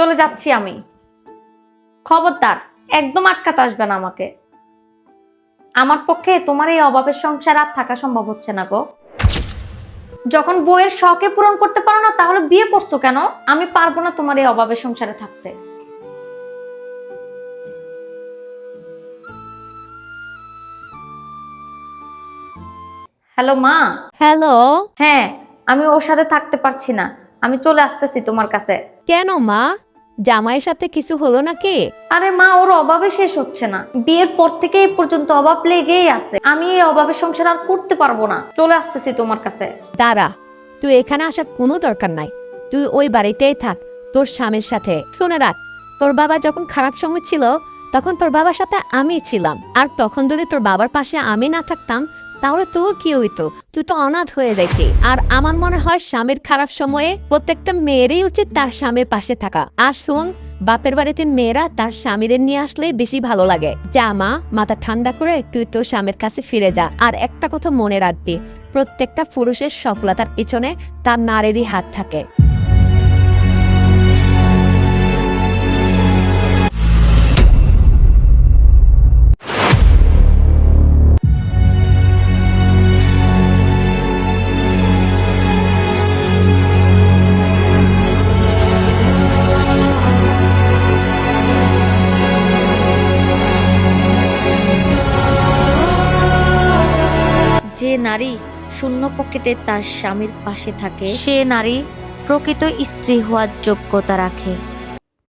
চলে যাচ্ছি আমি। খবরদার একদম আটকাতে আসবে না আমাকে। আমার পক্ষে তোমার এই অভাবের সংসার আর থাকা সম্ভব হচ্ছে না গো। যখন বইয়ের শখে পূরণ করতে পারো না তাহলে বিয়ে করছ কেন? আমি পারব না তোমার এই অভাবের সংসারে থাকতে। হ্যালো মা। হ্যালো। হ্যাঁ আমি ওর সাথে থাকতে পারছি না। আমি চলে আসতেছি তোমার কাছে। কেন মা? জামাইয়ের সাথে কিছু হলো নাকি? আরে মা ওর অভাবে শেষ হচ্ছে না। বিয়ের পর থেকে এই পর্যন্ত অভাব লেগেই আছে। আমি এই অভাবের সংসার আর করতে পারব না। চলে আসতেছি তোমার কাছে। দাঁড়া তুই এখানে আসার কোনো দরকার নাই। তুই ওই বাড়িতেই থাক তোর স্বামীর সাথে। শুনে রাখ তোর বাবা যখন খারাপ সময় ছিল তখন তোর বাবার সাথে আমি ছিলাম। আর তখন যদি তোর বাবার পাশে আমি না থাকতাম তাহলে তোর কি হইতো? তুই তো অনাথ হয়ে যাইতি। আর আমার মনে হয় স্বামীর খারাপ সময়ে প্রত্যেকটা মেয়েরই উচিত তার স্বামীর পাশে থাকা। আর শুন, বাপের বাড়িতে মেয়েরা তার স্বামীদের নিয়ে আসলে বেশি ভালো লাগে। যা মা, মাথা ঠান্ডা করে তুই তোর স্বামীর কাছে ফিরে যা। আর একটা কথা মনে রাখবি, প্রত্যেকটা পুরুষের সফলতার পিছনে তার নারীরই হাত থাকে। যে নারী শূন্য পকেটে তার স্বামীর পাশে থাকে, সে নারী প্রকৃত স্ত্রী হওয়ার যোগ্যতা রাখে।